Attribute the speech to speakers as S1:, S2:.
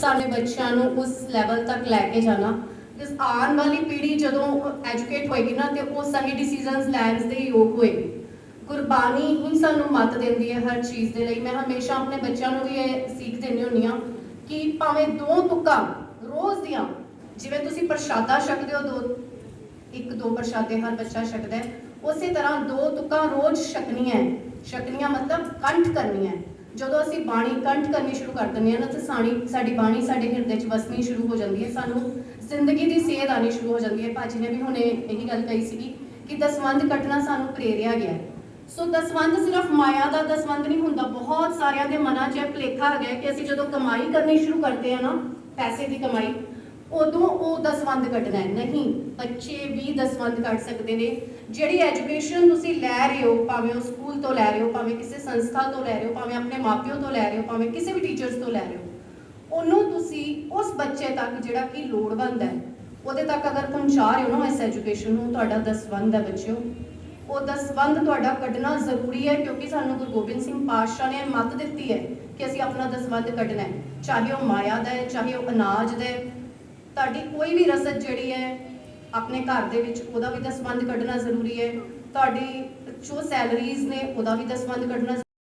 S1: ਸਾਡੇ ਬੱਚਿਆਂ ਨੂੰ ਉਸ ਲੈਵਲ ਤੱਕ ਲੈ ਕੇ ਜਾਣਾ ਇਸ ਆਉਣ ਵਾਲੀ ਪੀੜ੍ਹੀ ਜਦੋਂ ਐਜੂਕੇਟ ਹੋਏਗੀ ਨਾ ਤੇ ਉਹ ਸਹੀ ਡਿਸੀਜਨਸ ਲੈਣ ਦੇ ਯੋਗ ਹੋਏਗੀ ਕੁਰਬਾਨੀ ਹੀ ਸਾਨੂੰ ਮੱਤ ਦਿੰਦੀ ਹੈ ਹਰ ਚੀਜ਼ ਦੇ ਲਈ ਮੈਂ ਹਮੇਸ਼ਾ ਆਪਣੇ ਬੱਚਿਆਂ ਨੂੰ ਵੀ ਇਹ ਸੀਖ ਦਿੰਦੀ ਹੁੰਦੀ ਹਾਂ ਕਿ ਭਾਵੇਂ ਦੋ ਤੁਕਾਂ ਰੋਜ਼ ਦੀਆਂ, ਜਿਵੇਂ ਤੁਸੀਂ ਪ੍ਰਸ਼ਾਦਾ ਛਕਦੇ ਹੋ, ਦੋ, ਇੱਕ, ਦੋ ਪ੍ਰਸ਼ਾਦੇ ਹਰ ਬੱਚਾ ਛਕਦਾ ਹੈ, ਉਸੇ ਤਰ੍ਹਾਂ ਦੋ ਤੁਕਾਂ ਰੋਜ਼ ਛਕਣੀਆਂ ਹੈ। ਛਕਣੀਆਂ ਮਤਲਬ ਕੰਠ ਕਰਨੀਆਂ ਹੈ। ਜਦੋਂ ਅਸੀਂ ਬਾਣੀ ਕੰਠ ਕਰਨੀ ਸ਼ੁਰੂ ਕਰ ਦਿੰਦੇ ਹਾਂ ਨਾ, ਤੇ ਸਾਣੀ ਸਾਡੀ ਬਾਣੀ ਸਾਡੇ ਹਿਰਦੇ 'ਚ ਵਸਣੀ ਸ਼ੁਰੂ ਹੋ ਜਾਂਦੀ ਹੈ। ਸਾਨੂੰ ਜ਼ਿੰਦਗੀ ਦੀ ਸੇਧ ਆਣੀ ਸ਼ੁਰੂ ਹੋ ਜਾਂਦੀ ਹੈ। ਭਾਜੀ ਨੇ ਵੀ ਹੁਣੇ ਇਹੀ ਗੱਲ ਕਹੀ ਸੀਗੀ ਕਿ ਦਸਵੰਧ ਕੱਟਣਾ ਸਾਨੂੰ ਪ੍ਰੇਰਿਆ ਗਿਆ ਸੋ ਦਸਵੰਧ ਸਿਰਫ ਮਾਇਆ ਦਾ ਦਸਵੰਧ ਨਹੀਂ ਹੁੰਦਾ, ਬਹੁਤ ਸਾਰਿਆਂ ਦੇ ਮਨਾਂ 'ਚ ਇਹ ਭੁਲੇਖਾ ਆ ਗਿਆ ਕਿ ਅਸੀਂ ਜਦੋਂ ਕਮਾਈ ਕਰਨੀ ਸ਼ੁਰੂ ਕਰਦੇ ਆ ਨਾ, ਪੈਸੇ ਦੀ ਕਮਾਈ ਉਦੋਂ ਉਹ ਦਸਵੰਧ ਕੱਢਣਾ ਹੈ। ਨਹੀਂ, ਬੱਚੇ ਵੀ ਦਸਵੰਧ ਕੱਢ ਸਕਦੇ ਨੇ। ਜਿਹੜੀ ਐਜੂਕੇਸ਼ਨ ਤੁਸੀਂ ਲੈ ਰਹੇ ਹੋ, ਭਾਵੇਂ ਉਹ ਸਕੂਲ ਤੋਂ ਲੈ ਰਹੇ ਹੋ, ਭਾਵੇਂ ਕਿਸੇ ਸੰਸਥਾ ਤੋਂ ਲੈ ਰਹੇ ਹੋ, ਭਾਵੇਂ ਆਪਣੇ ਮਾਪਿਓ ਤੋਂ ਲੈ ਰਹੇ ਹੋ, ਭਾਵੇਂ ਕਿਸੇ ਵੀ ਟੀਚਰਸ ਤੋਂ ਲੈ ਰਹੇ ਹੋ, ਉਹਨੂੰ ਤੁਸੀਂ ਉਸ ਬੱਚੇ ਤੱਕ ਜਿਹੜਾ ਕਿ ਲੋੜਵੰਦ ਹੈ, ਉਹਦੇ ਤੱਕ ਅਗਰ ਪਹੁੰਚਾ ਰਹੇ ਹੋ ਨਾ ਇਸ ਐਜੂਕੇਸ਼ਨ ਨੂੰ, ਤੁਹਾਡਾ ਦਸਵੰਧ ਹੈ ਬੱਚਿਓ। ਉਹ ਦਸਵੰਧ ਤੁਹਾਡਾ ਕੱਢਣਾ ਜ਼ਰੂਰੀ ਹੈ, ਕਿਉਂਕਿ ਸਾਨੂੰ ਗੁਰੂ ਗੋਬਿੰਦ ਸਿੰਘ ਪਾਤਸ਼ਾਹ ਨੇ ਮੱਤ ਦਿੱਤੀ ਹੈ ਕਿ ਅਸੀਂ ਆਪਣਾ ਦਸਵੰਧ ਕੱਢਣਾ ਹੈ। ਚਾਹੇ ਉਹ ਮਾਇਆ ਦਾ ਹੈ, ਚਾਹੇ ਉਹ ਅਨਾਜ ਦਾ ਹੈ ਤੁਹਾਡੀ ਕੋਈ ਵੀ ਰਸਦ ਜਿਹੜੀ ਹੈ ਆਪਣੇ ਘਰ ਦੇ ਵਿੱਚ, ਉਹਦਾ ਵੀ ਦਸਵੰਧ ਕੱਢਣਾ ਜ਼ਰੂਰੀ ਹੈ। ਤੁਹਾਡੀ ਜੋ ਸੈਲਰੀਜ਼ ਨੇ, ਉਹਦਾ ਵੀ ਦਸਵੰਧ ਕੱਢਣਾ